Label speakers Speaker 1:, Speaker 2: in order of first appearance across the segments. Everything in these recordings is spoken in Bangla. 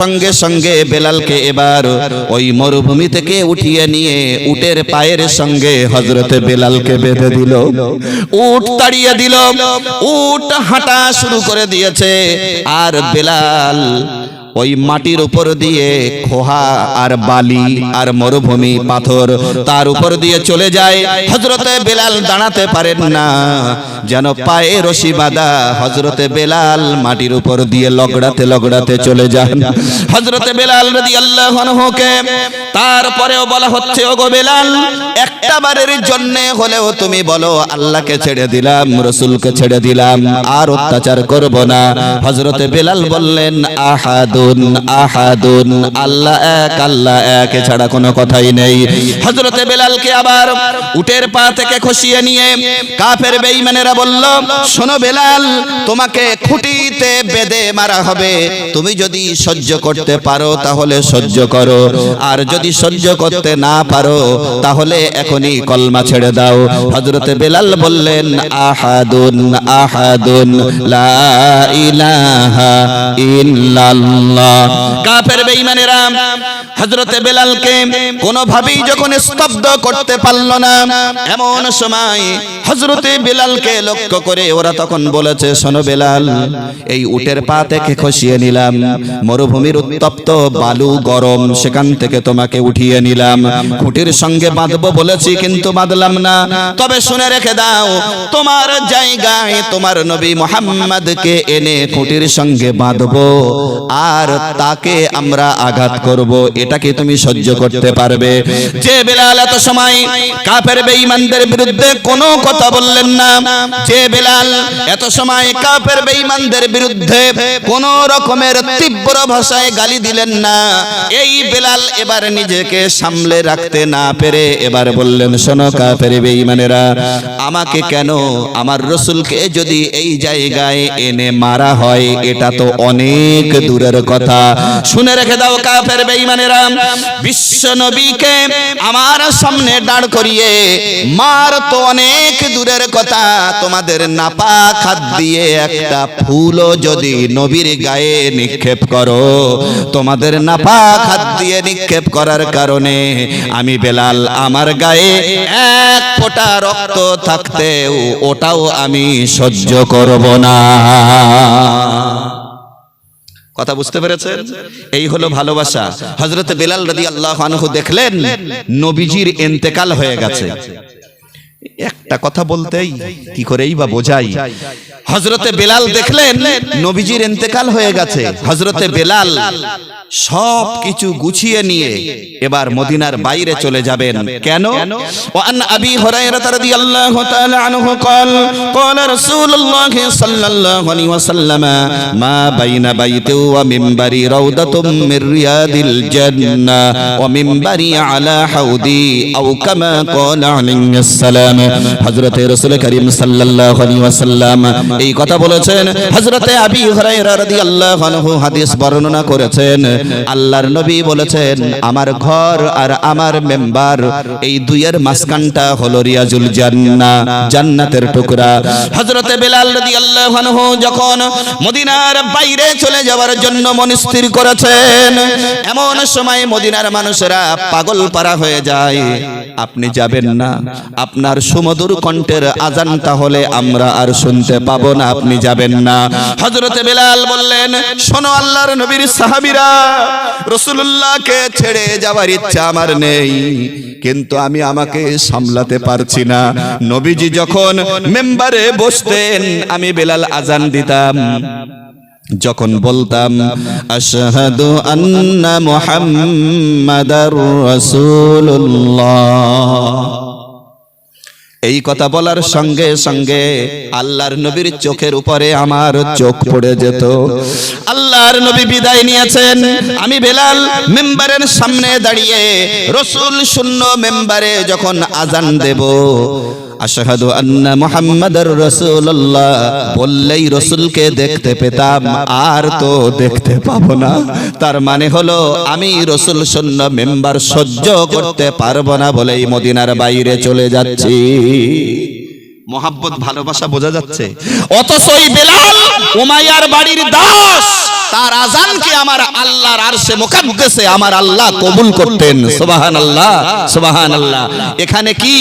Speaker 1: সঙ্গে সঙ্গে বেলালকে এবার ওই মরুভূমি থেকে উঠিয়ে নিয়ে উটের পায়ের সঙ্গে হজরতে বেলালকে বেঁধে দিল। উট তাড়িয়ে দিল। উট হাঁটা শুরু করে দিয়েছে। আর বেলাল ওই মাটির উপর দিয়ে খোহা আর বালি আর মরুভূমি পাথর তার উপর দিয়ে চলে যায়। হজরতে বেলাল দাঁড়াতে পারেন না। যেন পায়ে রশি বাঁধা হজরতে বেলাল মাটির উপর দিয়ে লগড়াতে লগড়াতে চলে যান। হজরতে বেলাল রদি আল্লাহ তারপরেও বলা হচ্ছে, ওগো বেলাল, একটা বারের জন্য হলেও তুমি বলো, আল্লাহকে ছেড়ে দিলাম, রসুলকে ছেড়ে দিলাম, আর অত্যাচার করব না। হজরতে বেলাল বললেন আহাদুন আহাদুন। আল্লাহ এক আল্লাহ এক ছাড়া কোনো কথাই নেই। হজরতে বেলালকে আবার উটের পা থেকে খসিয়ে নিয়ে কাফের বেঈমানেরা বলল, শোনো বেলাল, তোমাকে খুঁটিতে বেঁধে মারা হবে। তুমি যদি সহ্য করতে পারো, তাহলে সহ্য করো। আর যদি সহ্য করতে না পারো, তাহলে এখনই কলমা ছেড়ে দাও। হজরতে বেলাল বললেন, আহাদুন আহাদুন, লা ইলাহা ইল্লাল্লাহ। কাফের খসিয়ে নিলাম, মরুভূমির উত্তপ্ত বালু গরম, সেখান থেকে তোমাকে উঠিয়ে নিলাম। খুঁটির সঙ্গে বাঁধবো বলেছি, কিন্তু বাঁধলাম না। তবে শুনে রেখে দাও, তোমার জায়গায় তোমার নবী মোহাম্মদকে এনে খুঁটির সঙ্গে বাঁধবো। আর তাকে আমরা আঘাত করব, এটা কি তুমি সহ্য করতে পারবে? যে বেলাল এত সময় কাফের বেঈমানদের বিরুদ্ধে কোনো কথা বললেন না, যে বেলাল এত সময় কাফের বেঈমানদের বিরুদ্ধে কোন রকমের তীব্র ভাষায় গালি দিলেন না, এই বেলাল এবার নিজেকে সামলে রাখতে না পেরে এবার বললেন, শোনো কাফের বেঈমানেরা, আমাকে কেন আমার রসুলকে যদি এই জায়গায় এনে মারা হয়, এটা তো অনেক দূরের কথা। শুনে রেখে দাও কাফের বেঈমানেরা। বিশ্ব নবীকে আমার সামনে দাঁড় করিয়ে, মার তো অনেক দূরের কথা, তোমাদের নাপাক হাত দিয়ে একটা ফুলও যদি নবীর গায়ে নিক্ষেপ করো, তোমাদের নাপাক হাত দিয়ে নিক্ষেপ করার কারণে আমি বেলাল, আমার গায়ে এক ফোঁটা রক্ত থাকতেও ওটাও আমি সহ্য করব না। কথা বুঝতে পেরেছেন? এই হলো ভালোবাসা। হজরত বেলাল রদি আল্লাহ দেখলেন, নবীজির এন্তেকাল হয়ে গেছে। একটা কথা বলতেই কি করেই বা বোঝাই হজরতে বেলাল দেখলেন নবীজির এন্তেকাল হয়ে গেছে হজরতে বেলাল সব কিছু গুছিয়ে নিয়ে এবার মদিনার বাইরে চলে যাবেন কেন ওয়ান আবি হুরায়রা রাদিয়াল্লাহু তাআলা আনহু قال قال رسول الله صلى الله عليه وسلم ما بين بيتي ومنبري روضة من رياض الجنة ومنبري على حوضي أو كما قال عليه السلام হযরত রাসূল করিম এই কথা বলেছেন। আবি হাদিস বর্ণনা করেছেন। আল্লাহর নবী বলেছেন, আমার ঘর আর আমার এই দুইয়ের মাঝখানটা হলো রিয়াজুল জান্নাতের টুকরা। আনহু যখন মদিনার বাইরে চলে যাওয়ার জন্য মন স্থির করেছেন, এমন সময় মদিনার মানুষেরা পাগল পারা হয়ে যায়। আপনি যাবেন না, আপনার সুমধুর কণ্ঠের আজানটা হলে আমরা আর শুনতে পাবো না, আপনি যাবেন না। হযরতে বেলাল বললেন, শোনো আল্লাহর নবীর সাহাবীরা রসুল্লাহকে ছেড়ে যাওয়ার ইচ্ছা আমার নেই, কিন্তু আমি আমাকে সামলাতে পারছি না। নবীজি যখন মেম্বারে বসতেন, আমি বেলাল আজান দিতাম। যখন বলতাম, আশহাদু আন্না মুহাম্মাদার রাসূলুল্লাহ। এই কথা বলার সঙ্গে সঙ্গে আল্লাহর নবীর চোখের উপরে আমার চোখ পড়ে যেত। আল্লাহর নবী বিদায় নিয়েছেন। আমি বেলাল মেম্বারের সামনে দাঁড়িয়ে রসুল শূন্য মেম্বারে যখন আজান দেব আশহাদু আন্না মুহাম্মাদার রাসূলুল্লাহ। বললেই রসুলকে দেখতে পেতাম, আর তো দেখতে পাবো না। তার মানে হলো, আমি রসুল শূন্য মেম্বার সহ্য করতে পারব না বলেই মদিনার বাইরে চলে যাচ্ছি। মহাব্বত, ভালোবাসা বোঝা যাচ্ছে। এই বেলাল উমাইয়ার বাড়ির দাস, তার আজানকে আমার আল্লাহর আরশে মুকাদ্দাসে আমার আল্লাহ কবুল করতেন। সুবহানাল্লাহ সুবহানাল্লাহ। এখানে কি?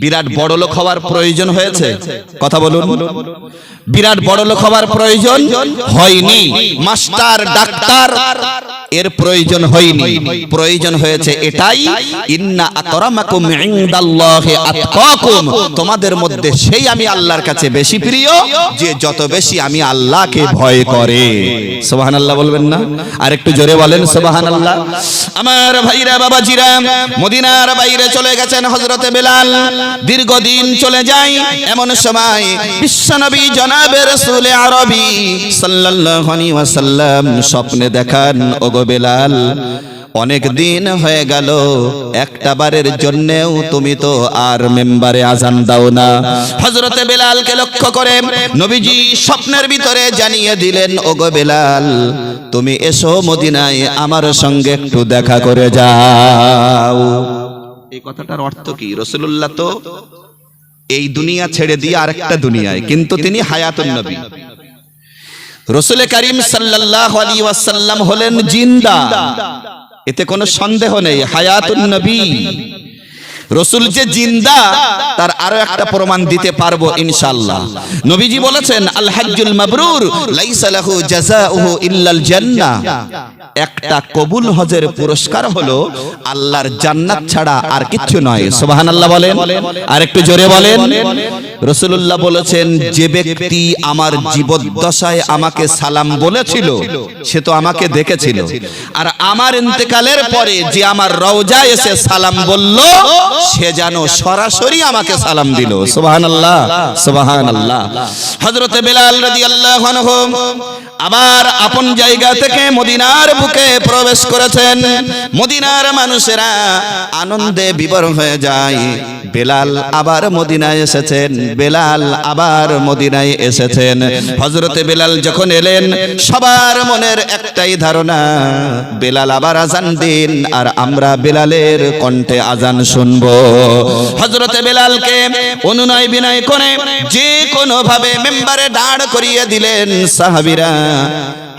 Speaker 1: বিরাট বড় লোক হওয়ার প্রয়োজন হয়েছে। কথা বলুন। বিরাট বড় লোক হওয়ার প্রয়োজন হয়নি। মাস্টার ডাক্তার এর প্রয়োজন হয়নি। প্রয়োজন হয়েছে এটাই ইন্না আকরামাকুম ইনদাল্লাহি আতকাকুম। তোমাদের মধ্যে সেই আমি আল্লাহর কাছে বেশি প্রিয় যে যত বেশি আমি আল্লাহকে ভয় করে। সুবহানাল্লাহ বলবেন না? আর একটু জোরে বলেন সুবহানাল্লাহ। আমার ভাইরা বাবাজিরা মদিনার বাইরে চলে গেছেন হযরতে বেলাল। দীর্ঘদিন চলে যায় এমন সময় বিশ্বনবী জনাবে রাসূল আরবি আলাইহি ওয়াসাল্লাম স্বপ্নে দেখান, ওগো বেলাল, অনেক দিন হয়ে গেল, একটা বারের জন্যেও তুমি তো আর মেম্বারে আজান দাও না। হজরতে বেলালকে লক্ষ্য করে নবীজি স্বপ্নের ভিতরে জানিয়ে দিলেন, ওগো বেলাল, তুমি এসো মদিনায়, আমার সঙ্গে একটু দেখা করে যাও। এই কথাটার অর্থ কি? রসুল্লাহ তো এই দুনিয়া ছেড়ে দিয়ে আরেকটা দুনিয়ায়, কিন্তু তিনি হায়াতুন নবী। রসুল করিম সাল্লাল্লাহু আলাইহি ওয়াসাল্লাম হলেন জিন্দা। এতে কোনো সন্দেহ নেই, হায়াতুন নবী। রসুল যে জিন্দা, তার আরও একটা প্রমাণ দিতে পারব ইনশাল্লাহ নবীজি বলেছেন আল মাবরুর, লাইসা লাহু ইল্লাল জান্নাহ। একটা কবুল হজের পুরস্কার হলো আল্লাহর জান্নাত ছাড়া আর কিচ্ছু নয়। সোবাহান সুবহানাল্লাহ বলেন। আর একটু জোরে বলেন। রসুল্লাহ বলেছেন, যে ব্যক্তি আমার জীবদ্দশায় আমাকে সালাম বলেছিল, সে তো আমাকে দেখেছিল। আর আমার ইন্তেকালের পরে যে আমার রওজায় এসে সালাম বলল, সে যেন সরাসরি আমাকে সালাম দিল। সুবহানাল্লাহ সুবহানাল্লাহ। হযরতে বেলাল রাদিয়াল্লাহু আনহু আবার আপন জায়গা থেকে মদিনার বুকে প্রবেশ করেছেন, মদিনার মানুষেরা আনন্দে বিবর হয়ে যায়। বেলাল আবার মদিনায় এসেছেন, বেলাল আবার মদিনায় এসেছেন। হজরতে বেলাল যখন এলেন, সবার মনের একটাই ধারণা, বেলাল আবার আজান দিন আর আমরা বেলালের কণ্ঠে আজান শুনব। হজরতে বেলালকে অনুনয় বিনয় করে যে কোনো ভাবে মেম্বারে দাঁড় করিয়ে দিলেন সাহাবিরা।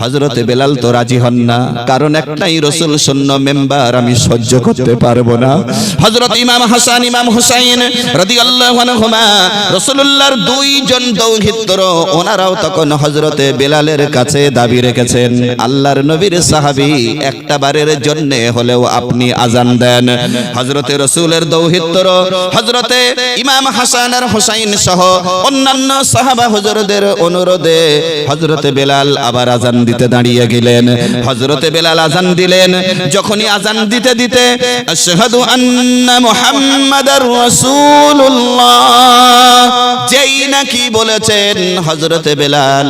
Speaker 1: হজরতে বেলাল তো রাজি হন না। কারণ একটাই রসুল শূন্য মেম্বার, আমি সহ্য করতে পারব না। হজরত ইমাম হাসান, ইমাম হুসাইন রাদিয়াল্লাহু আনহুমা, রাসূলুল্লাহর দুইজন দৌহিত্র ওনারাও তখন হজরতে বেলালের কাছে দাবি রেখেছেন। আল্লাহর নবীর সাহাবী একটা বারের জন্য হলেও আপনি আজান দেন। হজরতে রসুলের দৌহিত্র হজরতে ইমাম হাসান আর হুসাইন সহ অন্যান্য সাহাবা হুজুরদের অনুরোধে হজরতে বেলাল আবার আজান দিতে দাঁড়িয়ে গেলেন। হজরতে বেলাল আজান দিলেন। যখনই আজান দিতে দিতে আশহাদু আন্না মুহাম্মাদার যেই নাকি বলেছেন হজরতে বেলাল,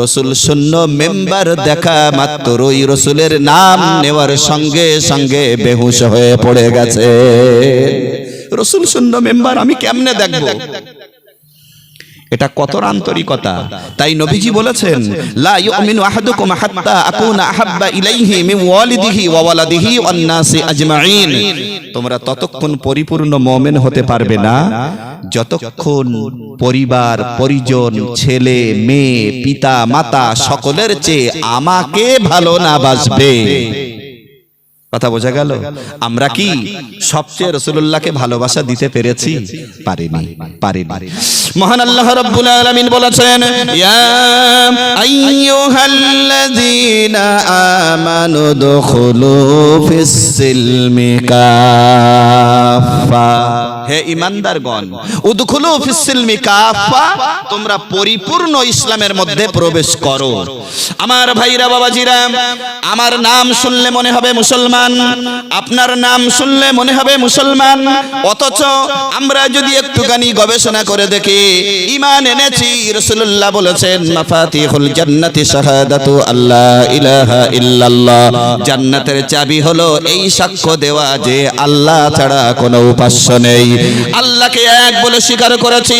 Speaker 1: রসুল শূন্য মেম্বার দেখা মাত্রই রসুলের নাম নেওয়ার সঙ্গে সঙ্গে বেহুশ হয়ে পড়ে গেছে। রসুল শূন্য মেম্বার, আমি কেমনে দেখব? এটা কত আন্তরিকতা? তাই নবীজি বলেছেন লা ইউমিনু আহাদুকুম হাত্তা আকুনা আহাব্বা ইলাইহি মিন ওয়ালিদিহি ওয়া ওয়ালাদিহি ওয়ান নাসি আজমাইন। তোমরা ততক্ষণ পরিপূর্ণ মুমিন হতে পারবে না। যতক্ষণ পরিবার পরিজন ছেলে মেয়ে পিতা মাতা সকলের চেয়ে আমাকে ভালো না বাসবে। কথা বোঝা গেল? আমরা কি সবচেয়ে রসুল্লাহকে ভালোবাসা দিতে পেরেছি? পারিনি। পারিনি। মহান আল্লাহ রাব্বুল আলামিন বলেছেন ইয়া আইয়ুহাল্লাযীনা আমানু দুখুলু ফিস সিলমি কাফা হে ইমানদারগণ উদখুলু ফিস সিলমি কাফা তোমরা পরিপূর্ণ ইসলামের মধ্যে প্রবেশ করো। আমার ভাইরা বাবাজিরা আমার নাম শুনলে মনে হবে মুসলমান আপনার নাম শুনলে মনে হবে মুসলমান অথচ আমরা যদি একটুখানি গবেষণা করে দেখি ইমান এনেছি রাসূলুল্লাহ বলেছেন মাফাতিহুল জান্নাতি শাহাদাতু আল্লাহ ইলাহা ইল্লাল্লাহ। জান্নাতের চাবি হলো এই সাক্ষ্য দেওয়া যে আল্লাহ ছাড়া কোনো উপাস্য নেই। আল্লাহকে এক বলে স্বীকার করেছি,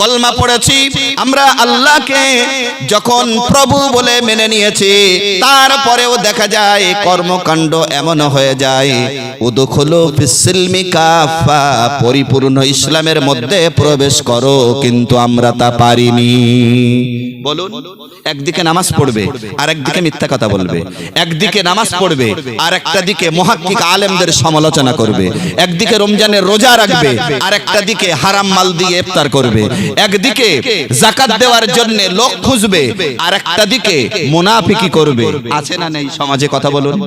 Speaker 1: কলমা পড়েছি। আমরা আল্লাহকে যখন প্রভু বলে মেনে নিয়েছি, তারপরেও দেখা যায় কর্মকাণ্ড এমন হয়ে যায়। উদুখুলু ফিসিলমি কাফা, পরিপূর্ণ ইসলামের মধ্যে প্রবেশ করো, কিন্তু আমরা তা পারিনি। বলুন, একদিকে নামাজ পড়বে আর একদিকে মিথ্যা কথা বলবে। একদিকে নামাজ পড়বে আর একটা দিকে মহাক্কিক আলেমদের সমালোচনা করবে। একদিকে রমজানের রোজা রাখবে আর একটা দিকে হারাম মাল দিয়ে ইফতার করবে একদিকে জাকাত দেওয়ার জন্য লোক খুঁজবে আর একটা দিকে মুনাফিকি করবে। আছে না নেই? সমাজে কথা বলুন।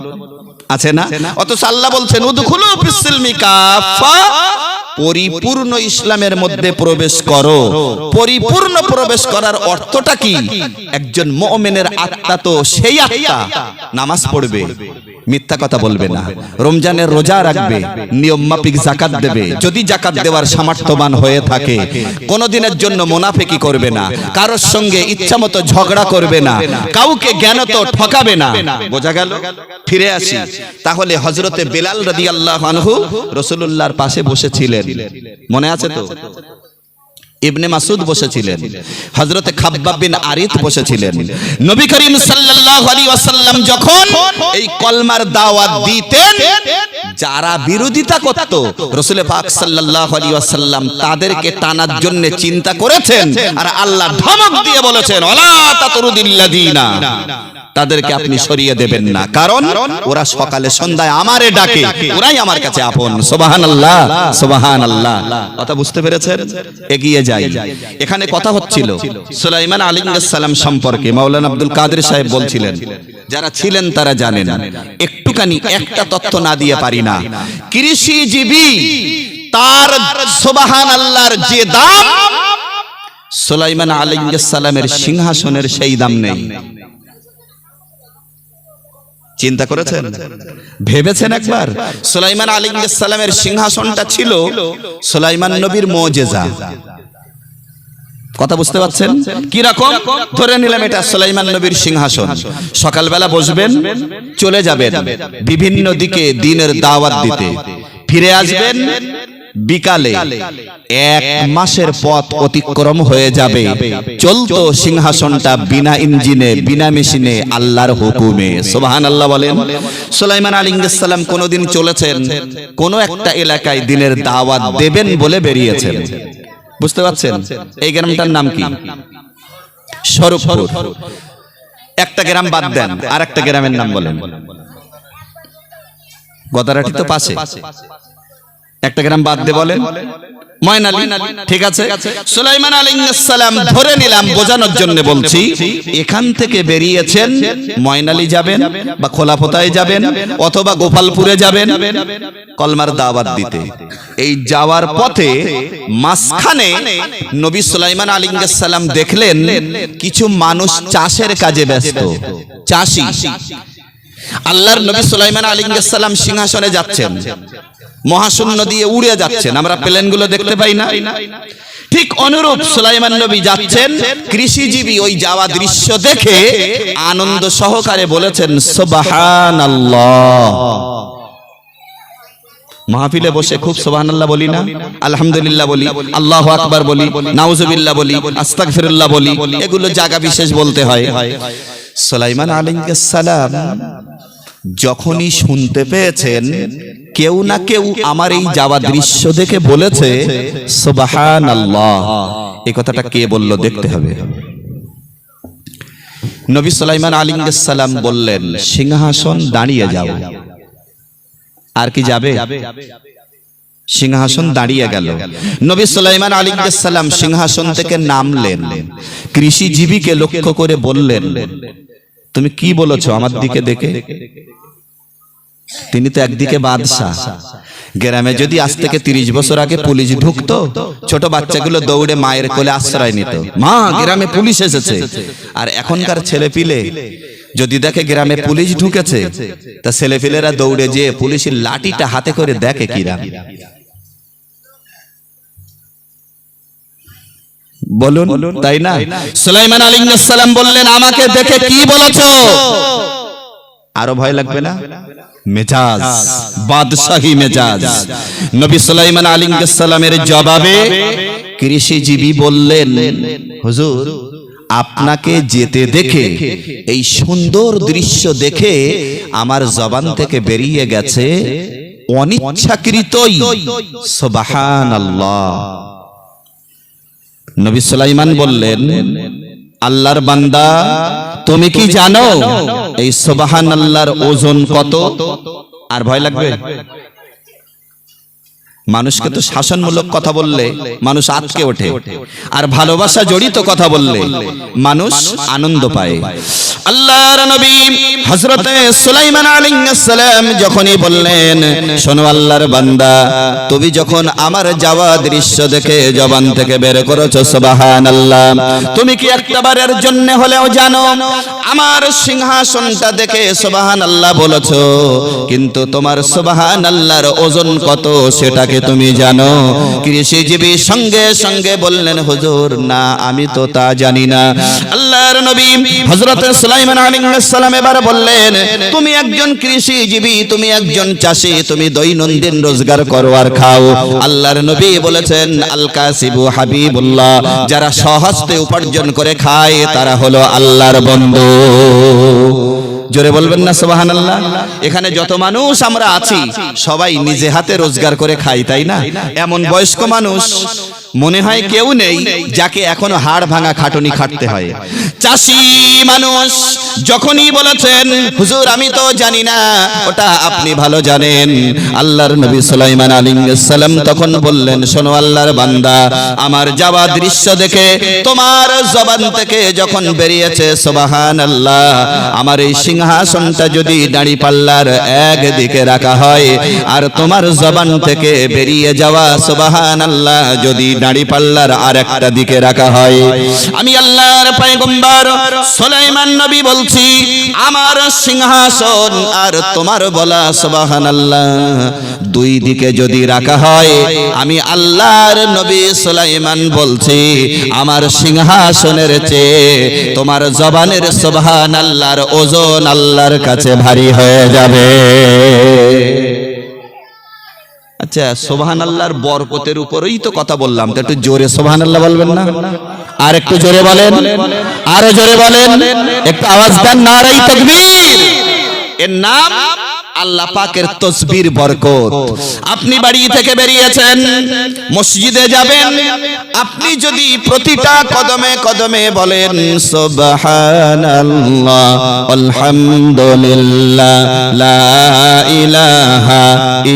Speaker 1: আছে না? অথচ আল্লাহ বলছেন উদখুলু ফিসসিলমি কাফা পরিপূর্ণ ইসলামের মধ্যে প্রবেশ করো। পরিপূর্ণ প্রবেশ করার অর্থটা কি? একজন মুমিনের আত্মা তো সেই আত্মা। নামাজ পড়বে। মিথ্যা কথা বলবে না। রমজানের রোজা রাখবে, নিয়ম মাফিক জাকাত দেবে। যদি জাকাত দেওয়ার সামর্থ্যবান হয়ে থাকে, কোনোদিনের জন্য মুনাফিকি করবে না, কারোর সঙ্গে ইচ্ছামতো ঝগড়া করবে না, কাউকে জ্ঞানত ঠকাবে না। বোঝা গেল? ফিরে আসি। তাহলে হজরতে বেলাল রাদিয়াল্লাহু আনহু রসুল্লাহর পাশে বসেছিলেন। মনে আছে তো? ইবনে মাসুদ বসেছিলেন। হজরত খাব্বাব বিন আরিত বসেছিলেন। নবী করিম সাল্লাল্লাহু ওয়াসাল্লাম যখন এই কলমার দাওয়াত দিতেন যারা বিরোধিতা করত, রাসূল পাক সাল্লাল্লাহু আলাইহি ওয়াসাল্লাম তাদেরকে টানার জন্য চিন্তা করেছেন আর আল্লাহ ধমক দিয়ে বলেছেন, ওয়ালা তাতরুদিল্লাযিনা। তাদেরকে আপনি সরিয়ে দেবেন না, কারণ ওরা সকালে সন্ধ্যায় আমারে ডাকে, ওরাই আমার কাছে আপন। সুবহানাল্লাহ সুবহানাল্লাহ। কথা বুঝতে পেরেছেন? এগিয়ে যাই। এখানে কথা হচ্ছিল, সুলাইমান আলাইহিস সালাম সম্পর্কে মাওলানা আব্দুল কাদের সাহেব বলছিলেন, যারা ছিলেন তারা জানেন একটুখানি, একটা তথ্য না দিয়ে পারি না। কৃষিজীবী, তার সুবহান আল্লাহর যে দাম, সুলাইমান সালামের সিংহাসনের সেই দাম নেই। চিন্তা করেছেন? ভেবেছেন একবার? সুলাইমান সালামের সিংহাসনটা ছিল সুলাইমান নবীর মুজিজা। কথা বুঝতে পারছেন? কি রকম ধরে নিলাম এটা সুলাইমান নবীর সিংহাসন। সকালবেলা বসবেন, চলে যাবেন বিভিন্ন দিকে দিনের দাওয়াত দিতে। ফিরে আসবেন, বিকালে, এক মাসের পথ অতিক্রম হয়ে যাবে। চলতো সিংহাসনটা বিনা ইঞ্জিনে, বিনা মেশিনে আল্লাহর হুকুমে। সোবাহান আল্লাহ বলেন, সুলাইমান আলিঙ্গাসাল্লাম কোনোদিন চলেছেন, কোন একটা এলাকায় দিনের দাওয়াত দেবেন বলে বেরিয়েছেন। বুঝতে পারছেন? এই গ্রামটার নাম কি? স্বরূপপুর। একটা গ্রাম বাদ দেন আর একটা গ্রামের নাম বলেন। গদারাটি তো পাশে। একটা গ্রাম বাদ দে বলেন। এখান থেকে বেরিয়েছেন যাবেন বা যাবেন অথবা গোপালপুরে যাবেন কলমার দাওয়াত দিতে। এই যাওয়ার পথে মাঝখানে নবী সুলাইমান আলাইহিস দেখলেন কিছু মানুষ চাষের কাজে ব্যস্ত। চাষি। আল্লাহর নবী সুলাইমান আলাইহিস সিংহাসনে যাচ্ছেন। মহাশূন্য দিয়ে উড়ে যাচ্ছেন। আমরা প্লেনগুলো দেখতে পাই না। ঠিক অনুরূপ সুলাইমান নবী যাচ্ছেন। কৃষিজীবী ওই যাওয়া দৃশ্য দেখে আনন্দ সহকারে বলেছেন সুবহানাল্লাহ। মাহফিলে বসে খুব সুবহানাল্লাহ বলি না? আলহামদুলিল্লাহ বলি। আল্লাহু আকবার বলি। নাউজুবিল্লাহ বলি। আস্তাগফিরুল্লাহ বলি। এগুলো জায়গা বিশেষ বলতে হয়। সুলাইমান আলাইহিস সালাম যখনই শুনতে পেয়েছেন কেউ না কেউ আমার এই যাওয়া দৃশ্য দেখে বলেছে সুবাহান আল্লাহ এই কথাটা কে বলল দেখতে হবে। নবী সুলাইমান আলিঙ্গাসাল্লাম বললেন সিংহাসন দাঁড়িয়ে যাও। আর কি যাবে? সিংহাসন দাঁড়িয়ে গেল। নবী সুলাইমান আলিঙ্গাসাল্লাম সিংহাসন থেকে নামলেন। কৃষিজীবীকে লক্ষ্য করে বললেন তুমি কি বলেছ আমার দিকে দেখে? তিনি তো একদিকে বাদশাহ। গ্রামে যদি আজ থেকে তিরিশ বছর আগে পুলিশ ঢুকতো, ছোট বাচ্চাগুলো দৌড়ে মায়ের কোলে আশ্রয় নিত। মা, গ্রামে পুলিশ এসেছে। আর এখনকার ছেলে পিলে যদি দেখে গ্রামে পুলিশ ঢুকেছে, তা ছেলে পিলেরা দৌড়ে যেয়ে পুলিশের লাঠিটা হাতে করে দেখে কিরা। বলুন, তাই না? সুলাইমান সালাম বললেন, আমাকে দেখে কি বলেছ? আরও ভয় লাগবে না? মেজাজ, বাদশাহী মেজাজ। নবী সুলাইমান আলাইহিস সালামের জবাবে কৃষিজীবী বললেন, হুজুর, আপনাকে যেতে দেখে, এই সুন্দর দৃশ্য দেখে আমার জবান থেকে বেরিয়ে গেছে অনিচ্ছাকৃতই। নবী সুলাইমান বললেন আল্লাহর বান্দা তুমি কি জানো? এই সোবাহান আল্লাহর ওজন কত? আর ভয় লাগবে? মানুষকে তো শাসনমূলক কথা বললে মানুষ আটকে ওঠে। আর ভালোবাসা জড়িত কথা বললে মানুষ আনন্দ পায়। আল্লাহর নবী হযরতে সুলাইমান আলাইহিস সালাম যখনই বললেন শোনো আল্লাহর বান্দা তুমি যখন আমার যাওয়া দৃশ্য দেখে জবান থেকে বের করেছ সুবহানাল্লাহ। তুমি কি একটাবারের জন্য হলেও জানো আমার সিংহাসনটা দেখে সুবহানাল্লাহ বলেছ কিন্তু তোমার সুবহানাল্লাহর ওজন কত সেটাকে তুমি জানো কৃষিজীবী সঙ্গে সঙ্গে বললেন হুজুর না আমি তো তা জানি না। আল্লাহর নবী হযরত সুলাইমান আলাইহিস সালাম এবার বললেন তুমি একজন কৃষিজীবী তুমি একজন চাষী তুমি দৈনন্দিন রোজগার করো আর খাও। আল্লাহর নবী বলেছেন আল কাসিবু হাবিবুল্লাহ যারা সহস্তে উপার্জন করে খায় তারা হলো আল্লাহর বন্ধু। জোরে বলবেন না সোহান আল্লাহ এখানে যত মানুষ আমরা আছি, সবাই নিজে হাতে রোজগার করে খাই, তাই না? এমন বয়স্ক মানুষ, মনে হয় কেউ নেই যাকে এখনও হাড় ভাঙা খাটুনি খাটতে হয়। চাষি মানুষ যখনই বলেছেন, হুজুর, আমি তো জানি না, ওটা আপনি ভালো জানেন। আল্লাহর নবী সুলাইমান সালাম তখন বললেন, শোনো আল্লাহর বান্দা, আমার যাওয়া দৃশ্য দেখে তোমার জবান থেকে যখন বেরিয়েছে, সুবহানাল্লাহ, আমার এই সিংহাসনটা যদি দাঁড়ি পাল্লার একদিকে রাখা হয়, আর তোমার জবান থেকে বেরিয়ে যাওয়া সোবাহান আল্লাহ যদি দাঁড়ি পাল্লার আর একটা দিকে রাখা হয়। আমি আল্লাহর পয়গম্বর সুলাইমান নবী বলছি, আমার সিংহাসন আর তোমার বলা সুবহানাল্লাহ। দুই দিকে যদি রাখা হয়, আমি আল্লাহর নবী সুলাইমান বলছি, আমার সিংহাসনের চেয়ে তোমার জবানের সুবহানাল্লাহর ওজন আল্লাহর কাছে ভারী হয়ে যাবে। আচ্ছা সোভান আল্লাহর বরকতের উপরেই তো কথা বললাম, তো একটু জোরে সোভান আল্লাহ বলবেন না? আর একটু জোরে বলেন। আরও জোরে বলেন। একটু আওয়াজ দেন। নারাই তাকবীর। এর নাম আল্লাহ পাকের তসবির বরকত। আপনি বাড়ি থেকে বেরিয়েছেন, মসজিদে যাবেন। আপনি যদি প্রতিটা কদমে কদমে বলেন, সুবহানাল্লাহ, আলহামদুলিল্লাহ, লা ইলাহা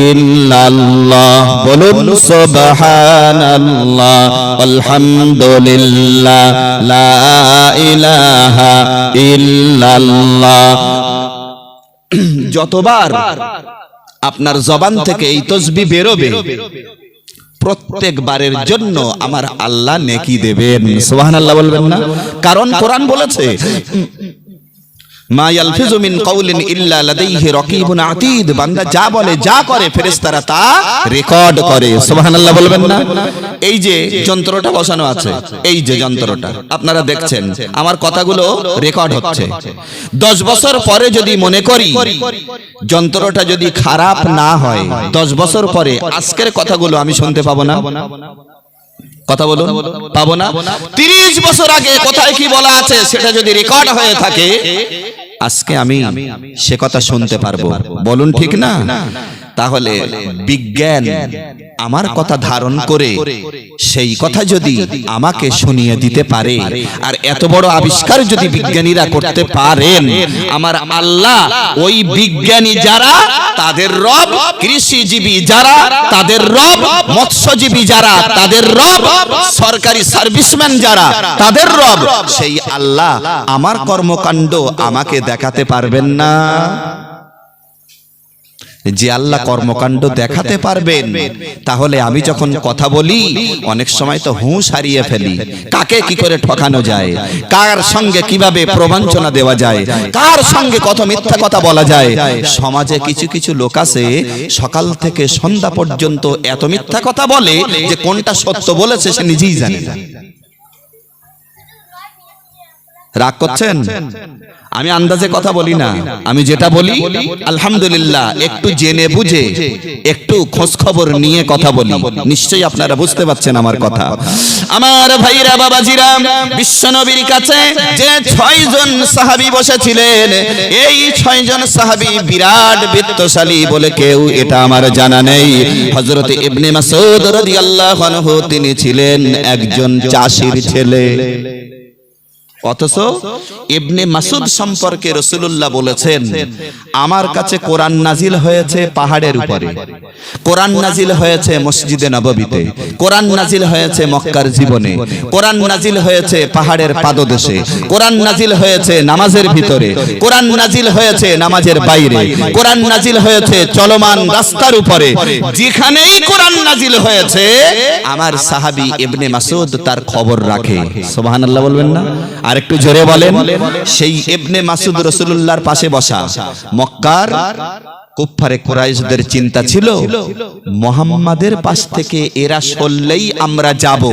Speaker 1: ইল্লাল্লাহ। বলুন, সুবহানাল্লাহ, আলহামদুলিল্লাহ, লা ইলাহা ইল্লাল্লাহ। যতবার আপনার জবান থেকে এই তসবি বেরোবে, প্রত্যেকবারের জন্য আমার আল্লাহ নেকি দেবেন। সোহান আল্লাহ বলবেন না? কারণ কোরআন বলেছে মা ইয়ালফিজু মিন কাউলিন ইল্লা লাদাইহি রাকিবুন আতীদ। বান্দা যা বলে, যা করে তা রেকর্ড না? এই যে যন্ত্রটা বসানো আছে, এই যে যন্ত্রটা, আপনারা দেখছেন, আমার কথাগুলো রেকর্ড হচ্ছে। দশ বছর পরে যদি মনে করি, যন্ত্রটা যদি খারাপ না হয়, দশ বছর পরে আজকের কথাগুলো আমি শুনতে পাবো না? কথা বলুন। পাবো না? তিরিশ বছর আগে কোথায় কি বলা আছে সেটা যদি রেকর্ড হয়ে থাকে আজকে আমি সে কথা শুনতে পারব। বলুন ঠিক না? তাহলে বিজ্ঞান আমার কথা ধারণ করে সেই কথা যদি আমাকে শুনিয়ে দিতে পারে। আর এত বড় আবিষ্কার যদি বিজ্ঞানীরা করতে পারেন আমার আল্লাহ ওই বিজ্ঞানী যারা তাদের রব কৃষিজীবী যারা তাদের রব মৎস্যজীবী যারা তাদের রব সরকারি সার্ভিসম্যান যারা তাদের রব সেই আল্লাহ আমার কর্মকাণ্ড আমাকে দেখাতে পারবেন না। যে আল্লাহ কর্মকাণ্ড দেখাতে পারবেন তাহলে আমি যখন কথা বলি অনেক সময় তো হুঁশ হারিয়ে ফেলি। কাকে কি করে ঠকানো যায়? কার সঙ্গে কীভাবে প্রবঞ্চনা দেওয়া যায়? কার সঙ্গে কত মিথ্যা কথা বলা যায়? সমাজে কিছু কিছু লোক আছে সকাল থেকে সন্ধ্যা পর্যন্ত এত মিথ্যা কথা বলে যে কোনটা সত্য বলেছে সে নিজেই জানে না। রাগ করছেন? আমি আন্দাজে কথা বলি না। আমি যেটা বলি আলহামদুলিল্লাহ একটু জেনে বুঝে একটু খোঁজ খবর নিয়ে কথা বলি। নিশ্চয়ই আপনারা বুঝতে পারছেন আমার কথা। আমার ভাইরা বাবাজিরা বিশ্বনবীর কাছে যে ছয়জন সাহাবী বসেছিলেন এই ছয়জন সাহাবী বিরাট বিত্তশালী বলে কেউ এটা আমার জানা নেই। হযরত ইবনে মাসউদ রাদিয়াল্লাহু আনহু তিনি ছিলেন একজন চাষির ছেলে। অথচ ইবনে মাসুদ সম্পর্কে রসুল্লাহ বলেছেন, আমার কাছে কোরআন নাজিল হয়েছে পাহাড়ের উপরে। কোরআন নাজিল হয়েছে মসজিদে নববীতে। কোরআন নাজিল হয়েছে মক্কার জীবনে। কোরআন নাজিল হয়েছে পাহাড়ের পাদদেশে। কোরআন নাজিল হয়েছে নামাজের ভিতরে। কোরআন নাজিল হয়েছে নামাজের বাইরে। কোরআন নাজিল হয়েছে চলমান রাস্তার উপরে। যেখানেই কোরআন নাজিল হয়েছে, আমার সাহাবি ইবনে মাসুদ তার খবর রাখে। সুবহানাল্লাহ বলবেন না? আর একটু জোরে বলেন, সেই এবনে মাসুদ রসুল্লাহর পাশে বসা মক্কার কুফারে কুরাইশদের চিন্তা ছিল, মোহাম্মদের পাশ থেকে এরা সরলেই আমরা যাব।